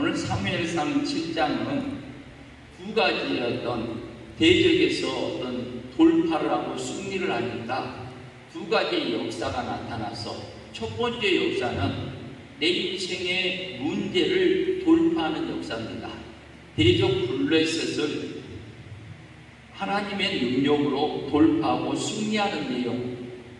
오늘 사무엘상 7장은 두 어떤 대적에서 어떤 돌파를 하고 승리를 하니까 두 가지의 역사가 나타나서 첫 번째 역사는 내 인생의 문제를 돌파하는 역사입니다. 대적 블레셋을 하나님의 능력으로 돌파하고 승리하는 내용.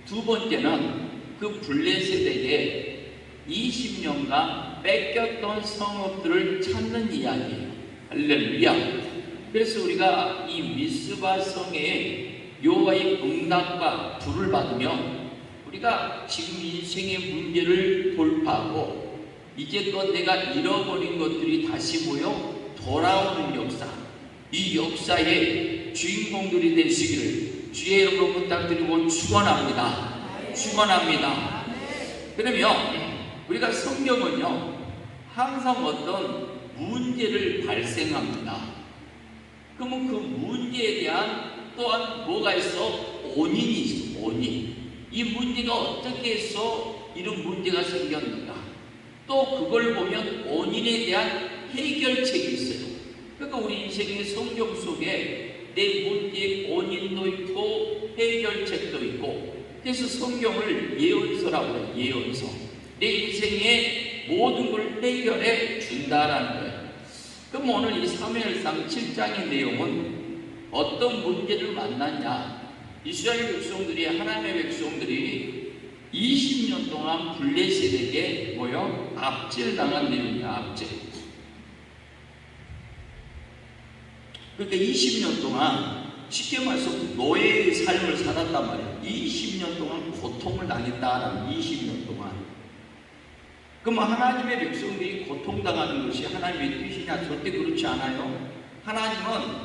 두 번째는 그 블레셋에게 20년간 뺏겼던 성읍들을 찾는 이야기예요. 할렐루야. 그래서 우리가 이 미스바 성에 여호와의 응답과 불을 받으면 우리가 지금 인생의 문제를 돌파하고 이제껏 내가 잃어버린 것들이 다시 모여 돌아오는 역사. 이 역사의 주인공들이 되시기를 주의 이름으로 부탁드리고 축원합니다. 축원합니다. 그러면 우리가 성경은요 항상 어떤 문제를 발생합니다. 그러면 그 문제에 대한 또한 뭐가 있어? 원인이 있어. 원인. 이 문제가 어떻게 해서 이런 문제가 생겼는가? 또 그걸 보면 원인에 대한 해결책이 있어요. 그러니까 우리 인생의 성경 속에 내 문제의 원인도 있고 해결책도 있고 그래서 성경을 예언서라고 해요. 예언서. 내 인생의 모든 걸 해결해 준다라는 거예요. 그럼 오늘 이 사무엘상 7장의 내용은 어떤 문제를 만났냐? 이스라엘 백성들이 하나님의 백성들이 20년 동안 블레셋에게 뭐요? 압제당한 내용이야. 압제. 그러니까 20년 동안 쉽게 말해서 노예의 삶을 살았단 말이야. 20년 동안 고통을 당했다라는 20년 동안. 그럼 하나님의 백성들이 고통당하는 것이 하나님의 뜻이냐? 절대 그렇지 않아요. 하나님은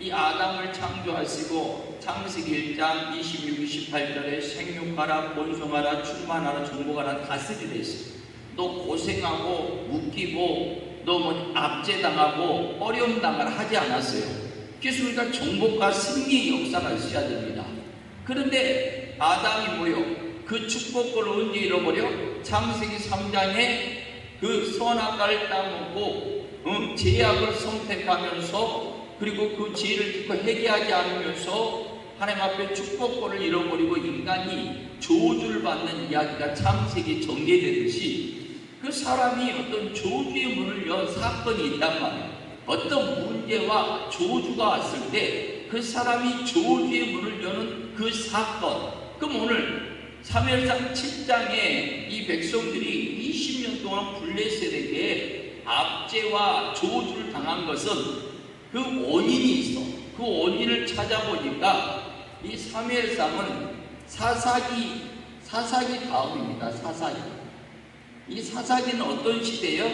이 아담을 창조하시고 창세기 1장 26, 28절에 생육하라, 번성하라, 충만하라, 정복하라 다스리라 했어요. 너 고생하고 웃기고 너뭐 압제당하고 어려움 당하라 하지 않았어요. 그래서 우리가 정복과 승리의 역사가 있어야 됩니다. 그런데 아담이 뭐요? 그 축복을 언제 잃어버려? 창세기 3장에 그 선악과를 따먹고 응? 제약을 선택하면서 그리고 그 죄를 듣고 회개하지 않으면서 하나님 앞에 축복권을 잃어버리고 인간이 저주를 받는 이야기가 창세기 전개되듯이 그 사람이 어떤 저주의 문을 연 사건이 있단 말이에요. 어떤 문제와 저주가 왔을 때 그 사람이 저주의 문을 여는 그 사건. 그럼 오늘 사무엘상 7장에 이 백성들이 20년 동안 블레셋에게 압제와 저주를 당한 것은 그 원인이 있어. 그 원인을 찾아보니까 이 사무엘상은 사사기 사사기 다음입니다. 사사기. 이 사사기는 어떤 시대예요?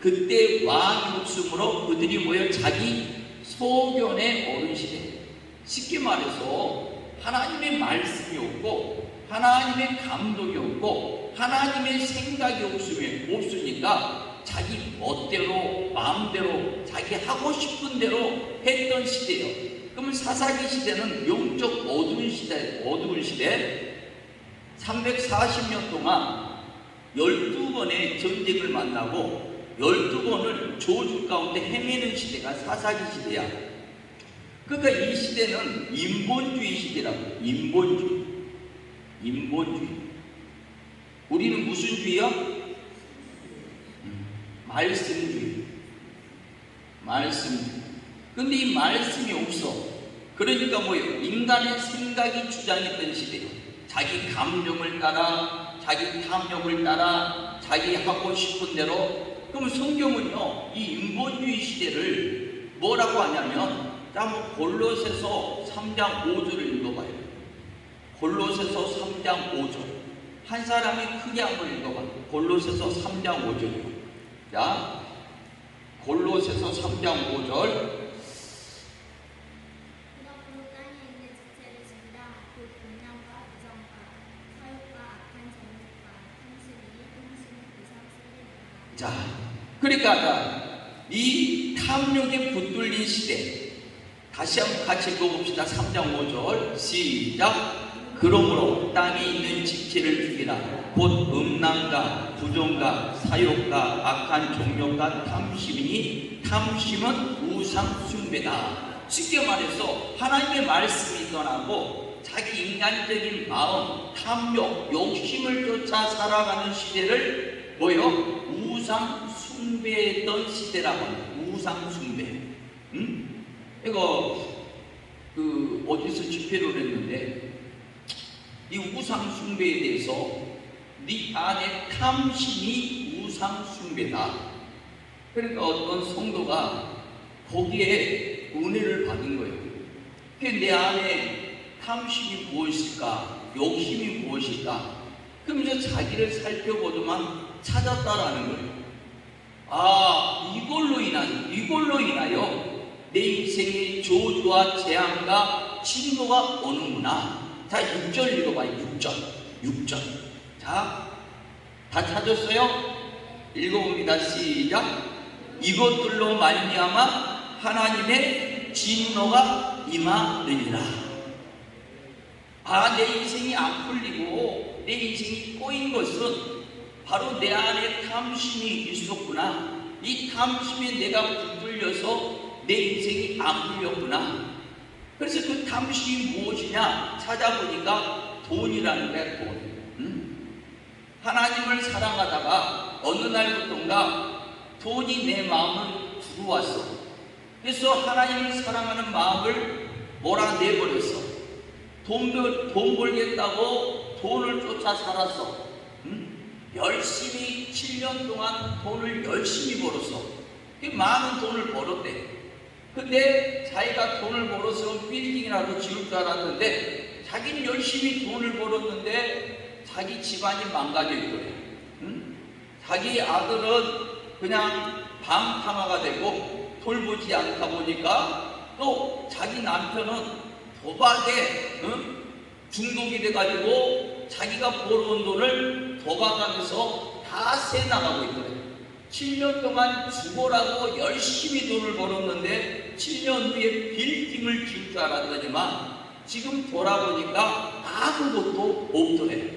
그때 왕이 없으므로 그들이 모여 자기 소견에 오른 시대. 쉽게 말해서 하나님의 말씀이 없고 하나님의 감독이 없고 하나님의 생각이 없으면 없으니까 자기 멋대로 마음대로 자기 하고 싶은 대로 했던 시대예요. 그러면 사사기 시대는 영적 어두운 시대, 어두운 시대. 340년 동안 12번의 전쟁을 만나고 12번을 저주 가운데 헤매는 시대가 사사기 시대야. 그러니까 이 시대는 인본주의 시대라고. 인본주의. 인본주의. 우리는 무슨 주의요? 음, 말씀주의. 말씀주의. 근데 이 말씀이 없어. 그러니까 뭐예요? 인간의 생각이 주장했던 시대예요. 자기 감정을 따라, 자기 탐욕을 따라, 자기 하고 싶은 대로. 그럼 성경은요, 이 인본주의 시대를 뭐라고 하냐면, 한번 골로새서 3장 5절을 읽어봐요. 골로새서 3장 5절. 한 사람이 크게 한번 읽어봐. 골로새서 3장 5절. 자, 골로새서 3장 5절. 그러므로 땅에 있는 지체를 준다. 곧 분양과 부정과 사욕과 악한 정욕과 탐심이 흠심을 부상쓰리라. 자, 그러니까 자, 이 탐욕에 붙들린 시대. 다시 한번 같이 읽어봅시다. 3장 5절. 시작. 그러므로 땅에 있는 지체를 죽이라 곧 음란과 부정과 사욕과 악한 종욕과 탐심이니 탐심은 우상 숭배다 쉽게 말해서 하나님의 말씀이 떠나고 자기 인간적인 마음, 탐욕, 욕심을 쫓아 살아가는 시대를 뭐요? 우상 숭배했던 시대라고 합니다. 우상 숭배. 응? 이거 그 어디서 집회를 했는데 이 우상 숭배에 대해서 네 안에 탐심이 우상 숭배다. 그러니까 어떤 성도가 거기에 은혜를 받은 거예요. 그내 안에 탐심이 무엇일까? 욕심이 무엇일까? 그러면서 자기를 살펴보더만 찾았다라는 거예요. 아, 이걸로 인하여, 이걸로 인하여 내 인생의 저주와 재앙과 진노가 오는구나. 자, 6절 읽어봐요. 6절. 6절. 자, 다 찾았어요? 읽어봅니다. 시작. 이것들로 말미암아 하나님의 진노가 임하느니라. 아, 내 인생이 안 풀리고 내 인생이 꼬인 것은 바로 내 안에 탐심이 있었구나. 이 탐심에 내가 붙들려서 내 인생이 안 풀렸구나. 그래서 그 탐심이 무엇이냐 찾아보니까 돈이라는 거야, 돈. 응? 하나님을 사랑하다가 어느 날부터인가 돈이 내 마음을 들어왔어. 그래서 하나님을 사랑하는 마음을 몰아내버렸어. 돈, 벌- 돈 벌겠다고 돈을 쫓아 살았어. 응? 열심히 7년 동안 돈을 열심히 벌었어. 그 많은 돈을 벌었대. 근데 자기가 돈을 벌어서 빌딩이라도 지을 줄 알았는데 자기는 열심히 돈을 벌었는데 자기 집안이 망가져 있더래. 응? 자기 아들은 그냥 방탕화가 되고 돌보지 않다 보니까 또 자기 남편은 도박에 응? 중독이 돼가지고 자기가 벌어온 돈을 도박하면서 다 새 나가고 있더래. 7년 동안 죽어라고 열심히 돈을 벌었는데 7년 후에 빌딩을 지을 줄 알았더니만 지금 돌아보니까 아무것도 없더래.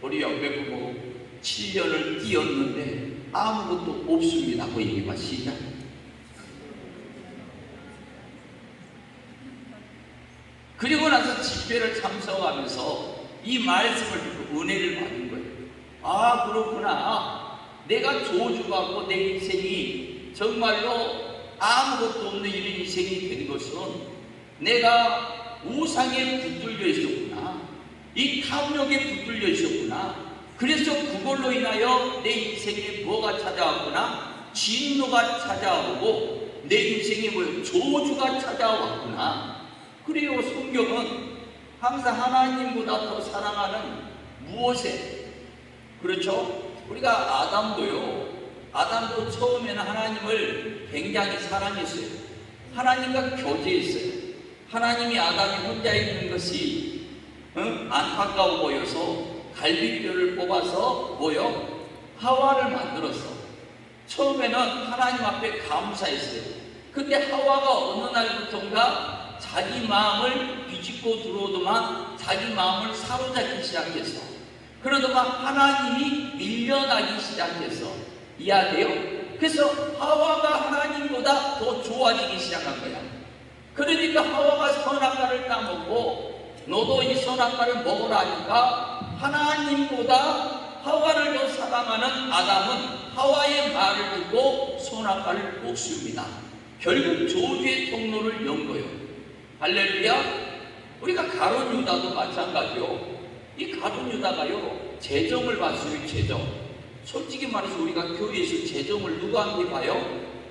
우리 옆에 보고 7년을 뛰었는데 아무것도 없습니다. 그 얘기만 시작. 그리고 나서 집회를 참석하면서 이 말씀을 듣고 은혜를 받은 거예요. 아, 그렇구나. 내가 저주받고 내 인생이 정말로 아무것도 없는 이런 인생이 된 것은 내가 우상에 붙들려 있었구나. 이 탐욕에 붙들려 있었구나. 그래서 그걸로 인하여 내 인생에 뭐가 찾아왔구나? 진노가 찾아오고 내 인생에 뭐요? 저주가 찾아왔구나. 그래요, 성경은 항상 하나님보다 더 사랑하는 무엇에? 그렇죠? 우리가 아담도요, 아담도 처음에는 하나님을 굉장히 사랑했어요. 하나님과 교제했어요. 하나님이 아담이 혼자 있는 것이 응? 안타까워 보여서 갈비뼈를 뽑아서 뭐요? 하와를 만들었어. 처음에는 하나님 앞에 감사했어요. 근데 하와가 어느 날부터인가 자기 마음을 비집고 들어오더만 자기 마음을 사로잡기 시작했어. 그러더만 하나님이 밀려나기 시작했어. 이해돼요? 그래서 하와가 하나님보다 더 좋아지기 시작한 거야. 그러니까 하와가 선악과를 따먹고 너도 이 선악과를 먹으라 하니까 하나님보다 하와를 더 사랑하는 아담은 하와의 말을 듣고 선악과를 먹습니다. 결국 저주의 통로를 연 거예요. 할렐루야. 우리가 가론 유다도 마찬가지요. 이 가론 유다가요 재정을 봤어요. 재정. 솔직히 말해서 우리가 교회에서 재정을 누구한테 봐요?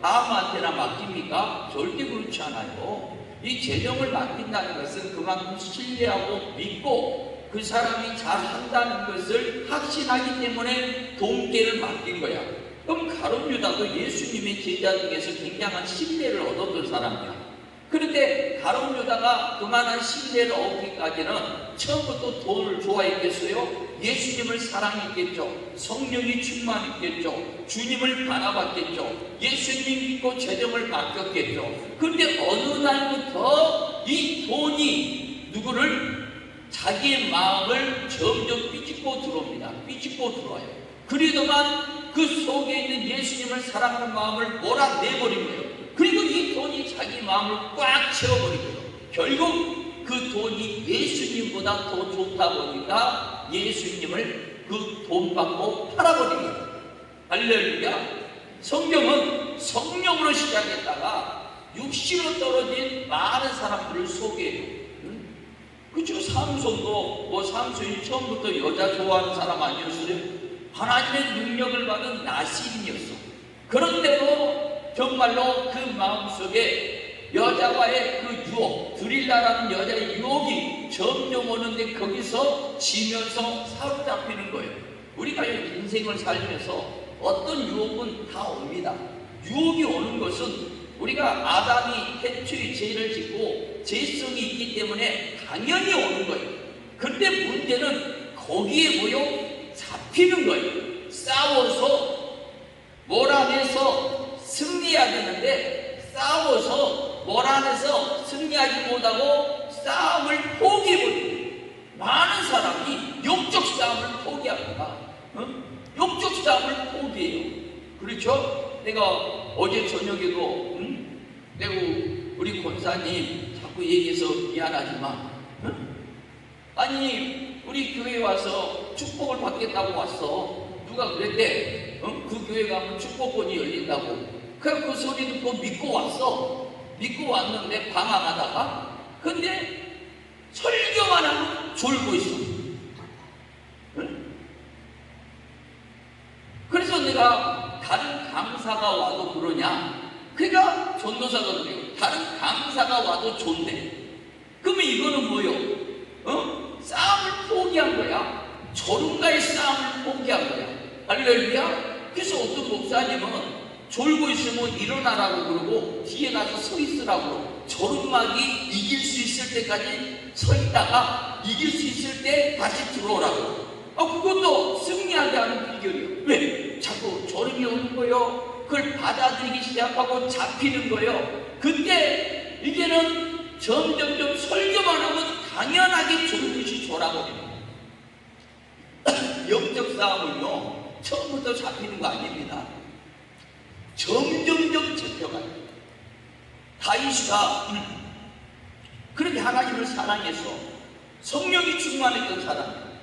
아무한테나 맡깁니까? 절대 그렇지 않아요. 이 재정을 맡긴다는 것은 그만큼 신뢰하고 믿고 그 사람이 잘 한다는 것을 확신하기 때문에 돈계를 맡긴 거야. 그럼 가론 유다도 예수님의 제자 중에서 굉장한 신뢰를 얻었던 사람이야. 그런데 가론 유다가 그만한 신뢰를 얻기까지는 처음부터 돈을 좋아했겠어요? 예수님을 사랑했겠죠. 성령이 충만했겠죠. 주님을 바라봤겠죠. 예수님 믿고 재정을 맡겼겠죠. 그런데 어느 날부터 이 돈이 누구를 자기의 마음을 점점 삐집고 들어옵니다. 삐집고 들어와요. 그러더만 그 속에 있는 예수님을 사랑하는 마음을 몰아내버린 거예요. 그리고 이 돈이 자기 마음을 꽉 채워버리고요. 결국 그 돈이 예수님보다 더 좋다 보니까 예수님을 그 돈 받고 거예요. 할렐루야. 성경은 성령으로 시작했다가 육신으로 떨어진 많은 사람들을 소개해요. 응? 그죠? 삼손도 뭐 삼손이 처음부터 여자 좋아하는 사람 아니었어요? 하나님의 능력을 받은 나시인이었어. 그런데도 정말로 그 마음속에 여자와의 그 유혹, 드릴라라는 여자의 유혹이 점점 오는데 거기서 지면서 사로잡히는 거예요. 우리가 인생을 살면서 어떤 유혹은 다 옵니다. 유혹이 오는 것은 우리가 아담이 태초에 죄를 짓고 죄성이 있기 때문에 당연히 오는 거예요. 근데 문제는 거기에 뭐요? 잡히는 거예요. 싸워서 몰아내서 승리해야 되는데 싸워서 몰아내서 승리하지 못하고 싸움을 포기해버리고 많은 사람이 영적 싸움을 포기합니다. 어? 영적 싸움을 포기해요. 그렇죠? 내가 어제 저녁에도 응? 내가 우리 권사님 자꾸 얘기해서 미안하지만 응? 아니 우리 교회 와서 축복을 받겠다고 왔어 누가 그랬대 어? 그 교회 가면 축복권이 열린다고 그래 그 소리 듣고 믿고 왔어 믿고 왔는데 방황하다가 근데 설교만 하면 졸고 있어 응? 그래서 내가 다른 강사가 와도 그러냐 그러니까 전도사가 그래요 다른 강사가 와도 좋대 그러면 이거는 뭐요? 어? 싸움을 포기한 거야. 저rum과의 싸움을 포기한 거야. 할렐루야. 그래서 어떤 목사님은 졸고 있으면 일어나라고 그러고 뒤에 가서 서 있으라고 그러고 저rum막이 이길 수 있을 때까지 서 있다가 이길 수 있을 때 다시 들어오라고. 아 그것도 승리하게 하는 비결이에요. 왜? 자꾸 저rum이 오는 거요. 그걸 받아들이기 시작하고 잡히는 거요. 그때 이제는 점점점 설교만 하면 당연하게 졸듯이 졸아버립니다. 영적 싸움은요, 처음부터 잡히는 거 아닙니다. 점점점 잡혀가요. 다윗이가 음, 그렇게 하나님을 사랑해서 성령이 충만했던 사람.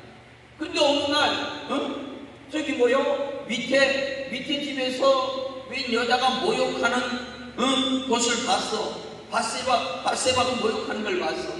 근데 어느 날, 어? 저기 뭐요? 밑에, 밑에 집에서 웬 여자가 모욕하는 어? 것을 봤어. 바세바, 바세바가 모욕하는 걸 봤어.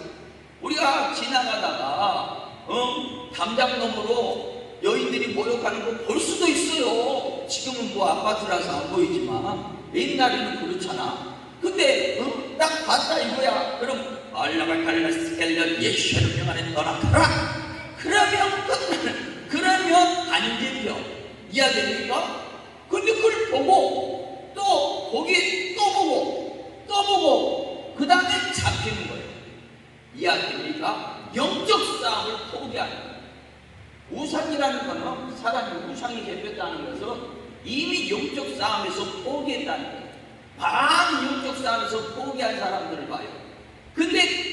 우리가 지나가다가 어? 담장놈으로 여인들이 모욕하는 거 볼 수도 있어요. 지금은 뭐 아파트라서 안 보이지만 옛날에는 그렇잖아. 근데 어? 딱 봤다 이거야. 그럼 알라발 칼라스 갤러 예수를 명하는 너라 가라. 그러면 끝나는 그러면 안 잡혀. 이해됩니까? 근데 그걸 보고 또 거기에 또 보고 또 보고 그 다음에 잡히는 거예요. 이해됩니까? 영적 싸움을 포기하는 거예요. 우상이라는 거는 사람이 우상이 잡혔다는 것은 이미 영적 싸움에서 포기했다는 거예요. 많은 영적 싸움에서 포기한 사람들을 봐요. 근데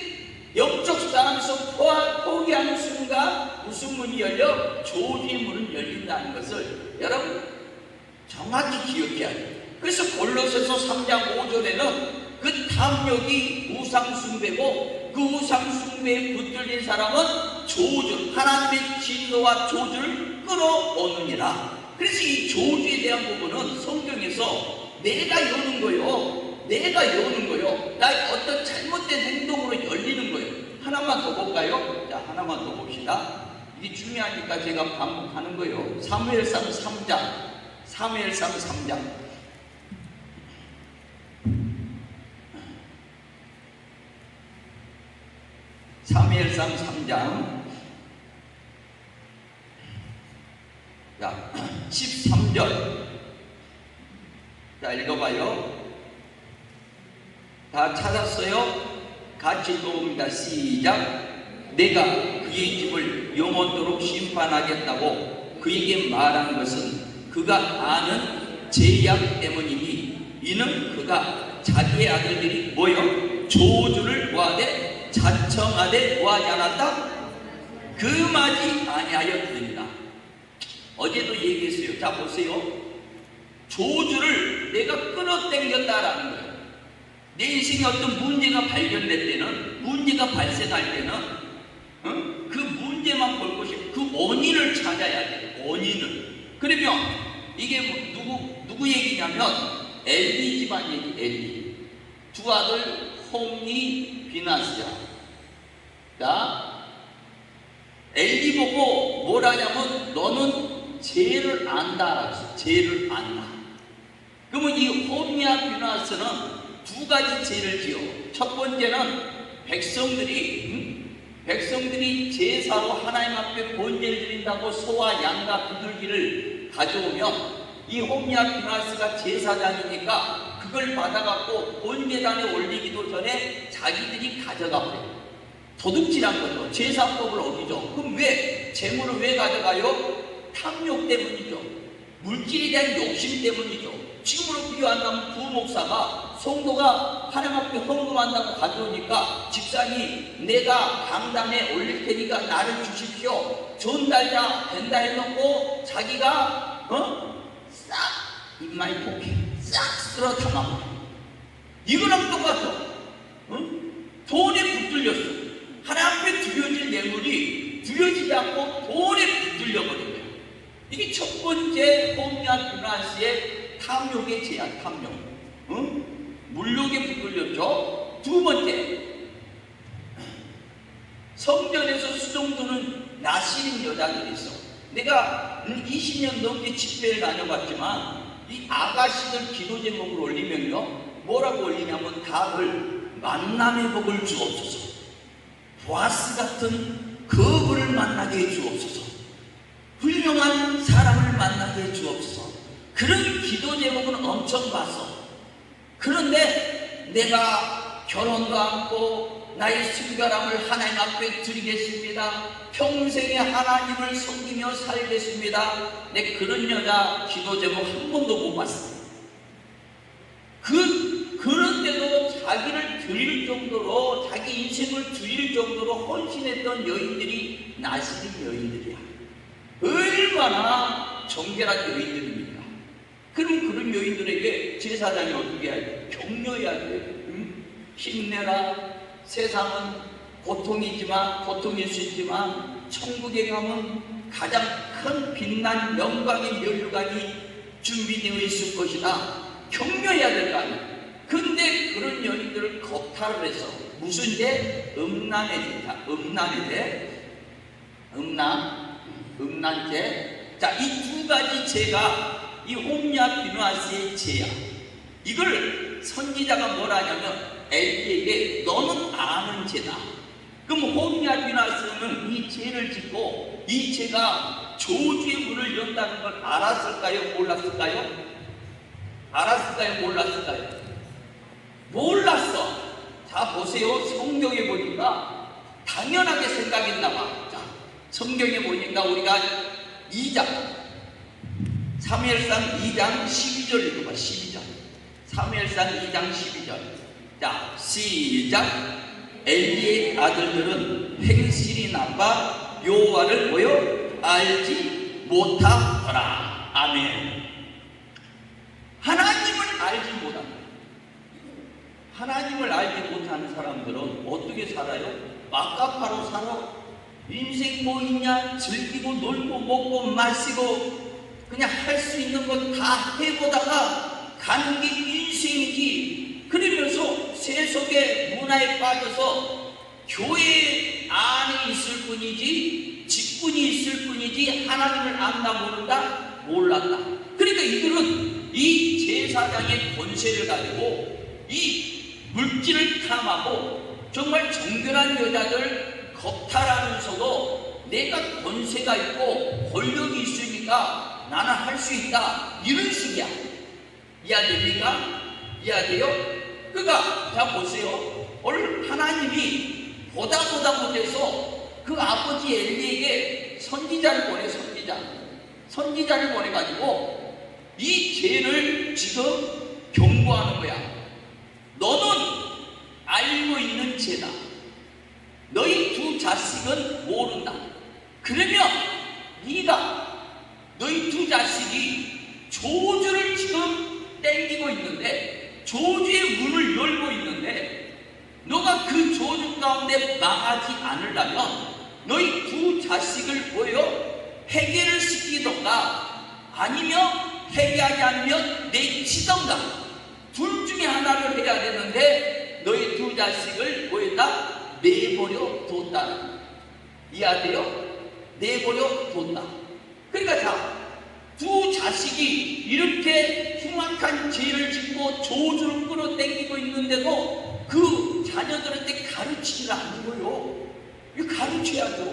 영적 싸움에서 포- 포기하는 순간 무슨 문이 열려? 조주의 문은 열린다는 것을 여러분 정확히 기억해야 돼요. 그래서 골로새서 3장 5절에는 그 탐욕이 우상숭배고 그 우상숭배에 붙들린 사람은 조주, 하나님의 진노와 조주를 끌어오느니라. 그래서 이 조주에 대한 부분은 성경에서 내가 여는 거요. 내가 여는 거요. 나 어떤 잘못된 행동으로 열리는 거예요. 하나만 더 볼까요? 자, 하나만 더 봅시다. 이게 중요하니까 제가 반복하는 거예요. 사무엘상 3장. 사무엘상 3장. 사무엘상 3장. 자, 13절. 자, 읽어봐요. 다 찾았어요? 같이 읽어봅니다. 시작. 내가 그의 집을 영원토록 심판하겠다고 그에게 말한 것은 그가 아는 제약 때문이니 이는 그가 자기의 아들들이 뭐요? 조주를 구하되 자청하되 구하지 않았다? 금하지 아니하여 드립니다. 어제도 얘기했어요. 자 보세요. 조주를 내가 끌어당겼다라는 거예요. 내 인생에 어떤 문제가 발견될 때는 문제가 발생할 때는 어? 그 문제만 볼 것이 그 원인을 찾아야 돼. 원인을. 그러면 이게 뭐 누구 누구 얘기냐면 엘리 집안 얘기. 엘리 두 아들 홈니 비나스야. 자 엘리 보고 뭐라냐면 너는 죄를 안다라고 했어. 죄를 안다. 그러면 이 홈니아 비나스는 두 가지 죄를 지어. 첫 번째는 백성들이 음? 백성들이 제사로 하나님 앞에 번제를 드린다고 소와 양과 비둘기를 가져오면 이 홈리아 비나스가 제사장이니까 그걸 받아갖고 번제단에 올리기도 전에 자기들이 가져가 버려요. 도둑질한 거죠. 제사법을 어기죠. 그럼 왜 재물을 왜 가져가요? 탐욕 때문이죠. 물질에 대한 욕심 때문이죠. 지금으로 비교한다면 부목사가 성도가 하나님 앞에 헌금한다고 가져오니까 집사님 내가 강단에 올릴 테니까 나를 주십시오. 전달자 된다 해놓고 자기가 어? 싹 입마이 포켓 싹 쓸어 담아버려. 이거랑 똑같아. 응? 돈에 붙들렸어. 하나님 앞에 드려질 예물이 드려지지 않고 돈에 붙들려 버린 거야. 이게 첫 번째 홈리아 비나스의 탐욕의 제야, 탐욕. 응? 물욕에 붙들렸죠. 두 번째, 성전에서 수종드는 나시린 여자들이 있어. 내가 20년 넘게 집회를 다녀봤지만 이 아가씨들 기도 제목을 올리면요 뭐라고 올리냐면 답을 만남의 복을 주옵소서 보아스 같은 그분을 만나게 해 주옵소서 훌륭한 사람을 만나게 해 주옵소서 그런 기도 제목은 엄청 봤어 그런데 내가 결혼도 않고 나의 순결함을 하나님 앞에 드리겠습니다. 평생에 하나님을 섬기며 살겠습니다. 내 그런 여자 기도 제목 한 번도 못 봤어. 그, 그런데도 자기를 드릴 정도로, 자기 인생을 드릴 정도로 헌신했던 여인들이 나시린 여인들이야. 얼마나 정결한 여인들입니까? 그럼 그런 여인들에게 제사장이 어떻게 해야 돼? 격려해야 돼. 응? 힘내라. 세상은 고통이지만, 고통일 수 있지만, 천국에 가면 가장 큰 빛난 영광의 면류관이 준비되어 있을 것이다. 격려해야 될 거 아니야. 근데 그런 여인들을 겁탈을 해서 무슨 죄? 음란의 죄다. 음란의 죄. 음란. 음란죄. 자, 이 두 가지 죄가 이 홈야 비누아스의 죄야. 이걸 선지자가 뭐라냐면 엘리에게 너는 아는 죄다. 그럼 홈야 비누아스는 이 죄를 짓고 이 죄가 조주의 문을 연다는 걸 알았을까요? 몰랐을까요? 알았을까요? 몰랐을까요? 몰랐어. 자, 보세요. 성경에 보니까 당연하게 생각했나 봐. 자, 성경에 보니까 우리가 2장, 3일상 2장 12절 읽어봐, 12절. 3일상 2장 12절. 자, 시작. 엘리의 아들들은 행실이 나빠 여호와를 보여 알지 못하더라. 아멘. 하나님을 알지 못한다. 하나님을 알지 못하는 사람들은 어떻게 살아요? 막가파로 살아. 인생 뭐 있냐? 즐기고 놀고 먹고 마시고 그냥 할 수 있는 것 다 해보다가 가는 게 인생이지. 그러면서 세속의 문화에 빠져서 교회 안에 있을 뿐이지 직분이 있을 뿐이지 하나님을 안다 모른다 몰랐다. 그러니까 이들은 이 제사장의 권세를 가지고 이 물질을 탐하고 정말 정결한 여자들 겁탈하면서도 내가 권세가 있고 권력이 있으니까 나는 할 수 있다 이런 식이야 이해됩니까? 이해돼요? 그러니까 자 보세요 오늘 하나님이 보다 보다 못해서 그 아버지 엘리에게 선지자를 보내 선지자 선지자를 보내가지고 이 죄를 지금 경고하는 거야 너는 알고 있는 죄다. 너희 두 자식은 모른다. 그러면 네가 너희 두 자식이 조주를 지금 땡기고 있는데 조주의 문을 열고 있는데 너가 그 조주 가운데 망하지 않으려면 너희 두 자식을 보여 해결을 시키던가 아니면 해결하지 않으면 내치던가 둘 중에 하나를 해야 되는데 너희 두 자식을 보였다 내버려 뒀다 이해하세요? 내버려 뒀다 그러니까 자 두 자식이 이렇게 흉악한 죄를 짓고 조주를 끌어당기고 있는데도 그 자녀들한테 거요. 이거 가르쳐야죠.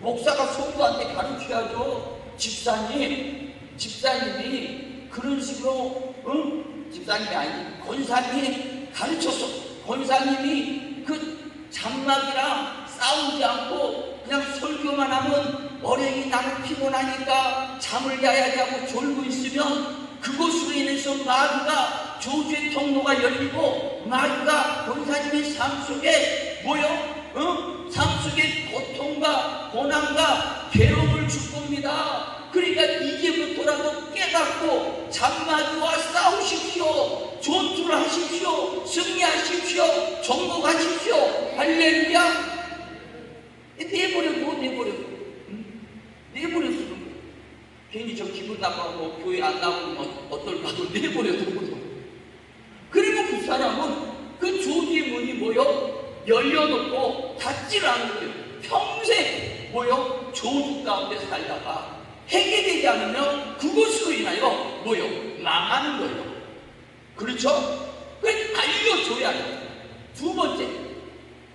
목사가 성도한테 가르쳐야죠. 집사님, 집사님이 그런 식으로, 응? 집사님이 아니, 권사님 가르쳤어. 권사님이 그 장막이랑 싸우지 않고 그냥 설교만 하면 어령이 나는 피곤하니까 잠을 자야지 하고 졸고 있으면 그것으로 인해서 마귀가 조주의 통로가 열리고 마귀가 권사님의 삶 속에 뭐요? 어? 삶 속에 고통과 고난과 괴로움을 줄 겁니다. 그러니까 이제부터라도 깨닫고 장마귀와 싸우십시오. 전투를 하십시오. 승리하십시오. 정복하십시오. 할렐루야. 내버려둬 내버려둬 응? 내버려 두는 거야 괜히 저 기분 나빠하고 교회 안 나오면 어- 어떨까도 내버려 두고 그리고 그 사람은 그 조지의 문이 뭐요? 열려놓고 닫지를 않는 거예요 평생 뭐요? 조주 가운데 살다가 해결되지 않으면 그것으로 인하여 뭐요? 망하는 거예요 그렇죠? 그래 알려줘야 돼요 두 번째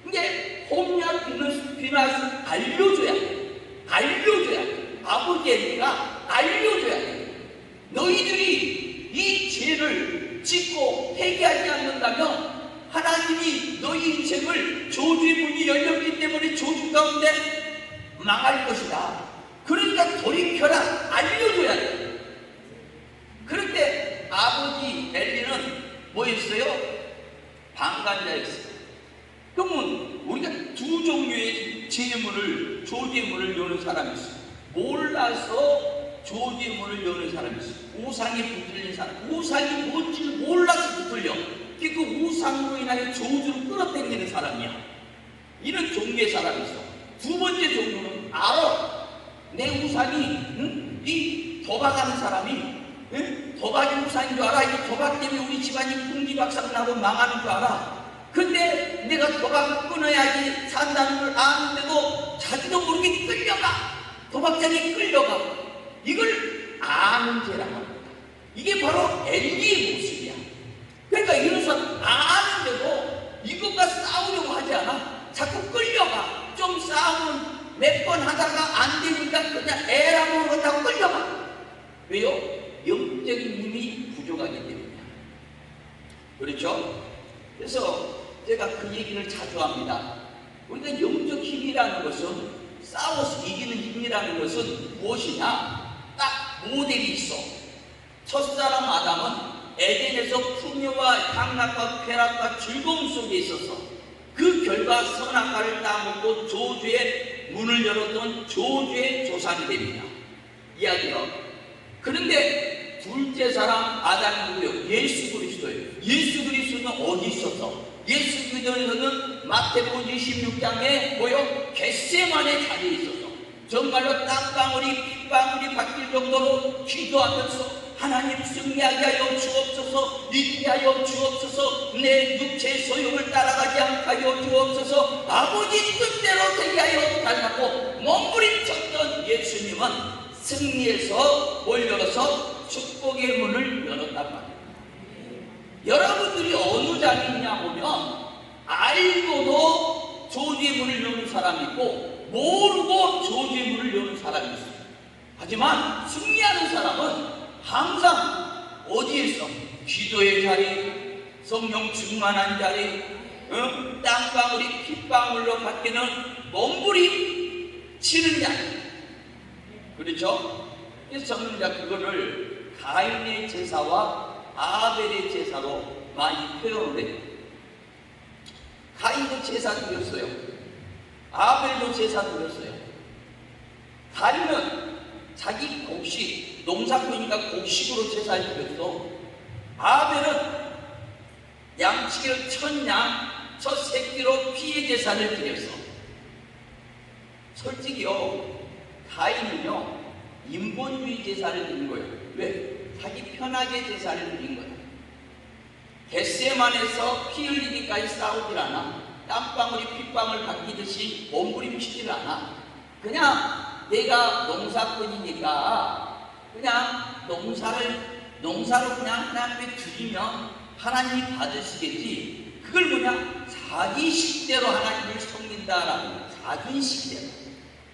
이게 홈냐 비너스 비나스 알려줘야 돼. 알려줘야 돼. 아버지 애가 알려줘야 돼. 너희들이 이 죄를 짓고 회개하지 않는다면 하나님이 너희 인생을 조주의 문이 열렸기 때문에 조주 가운데 망할 것이다. 그러니까 돌이켜라. 알려줘야 돼. 그런데 아버지 엘리는 뭐였어요? 방관자였어요. 그러면 우리가 두 종류의 재물을 문을 여는 사람이 있어요. 몰라서 문을 여는 사람이 있어요. 우상에 붙들린 사람. 우상이 뭔지를 몰라서 붙들려. 그 우상으로 인하여 조주를 끌어당기는 사람이야. 이런 종류의 사람이 있어. 두 번째 종류는 알아. 내 우상이 응? 이 도박하는 사람이 응? 도박이 우상인 줄 알아. 이 도박 때문에 우리 집안이 풍지박산 나고 망하는 줄 알아. 근데 내가 도박을 끊어야지 산다는 걸 아는데도 자기도 모르게 끌려가. 도박장에 끌려가. 이걸 아는 죄라고 합니다. 이게 바로 엘리의 모습이야. 그러니까 사람 아는데도 이것과 싸우려고 하지 않아. 자꾸 끌려가. 좀 싸우면 몇 번 하다가 안 되니까 그냥 에라 모르겠다고 끌려가. 왜요? 영적인 힘이 부족하기 때문이야. 그렇죠? 그래서 제가 그 얘기를 자주 합니다. 우리가 영적 힘이라는 것은 싸워서 이기는 힘이라는 것은 무엇이냐? 딱 모델이 있어. 첫사람 아담은 에덴에서 풍요와 향락과 쾌락과 즐거움 속에 있어서 그 결과 선악과를 따먹고 조주의 문을 열었던 조주의 조상이 됩니다. 이야기요. 그런데 둘째 사람 아담이 누구요? 예수 그리스도예요. 예수 그리스도는 어디 있었어? 예수 그리스도는 마태복음 26장에 뭐요? 겟세만의 자리에 있었어. 정말로 땅방울이 핏방울이 바뀔 정도로 기도하면서 하나님 승리하게 하여 주옵소서 믿게 하여 주옵소서 내 육체의 소욕을 따라가지 않게 하여 주옵소서 아버지 뜻대로 되게 하여 달라고 몸부림쳤던 예수님은 승리해서 올려서 축복의 문을 열었단 말이에요. 여러분들이 어느 자리냐 보면 알고도 조지의 문을 여는 사람이 있고 모르고 조지의 문을 여는 사람이 있어요. 하지만 승리하는 사람은 항상 어디에 있어? 기도의 자리, 성령 충만한 자리, 응? 땅방울이 핏방울로 바뀌는 몸부림 치는 자리. 그렇죠? 그래서 이제 그거를 가인의 제사와 아벨의 제사로 많이 표현을 해요. 가인도 제사 드렸어요. 아벨도 제사 드렸어요. 가인은 자기 곡식, 농사꾼이니까 곡식으로 드렸어. 아벨은 양치기로 첫양 첫 새끼로 피해 제사를 드렸어. 솔직히요, 가인은요, 인본주의 제사를 드린 거예요. 왜? 자기 편하게 제사를 드린 거예요. 겟세만에서 피 흘리기까지 싸우질 않아. 땀방울이 핏방울 바뀌듯이 몸부림치질 않아. 그냥 내가 농사꾼이니까 그냥 농사를 농사로 그냥 하나님께 드리면 하나님이 받으시겠지. 그걸 뭐냐? 자기 식대로 하나님을 섬긴다라는. 자기 식대로.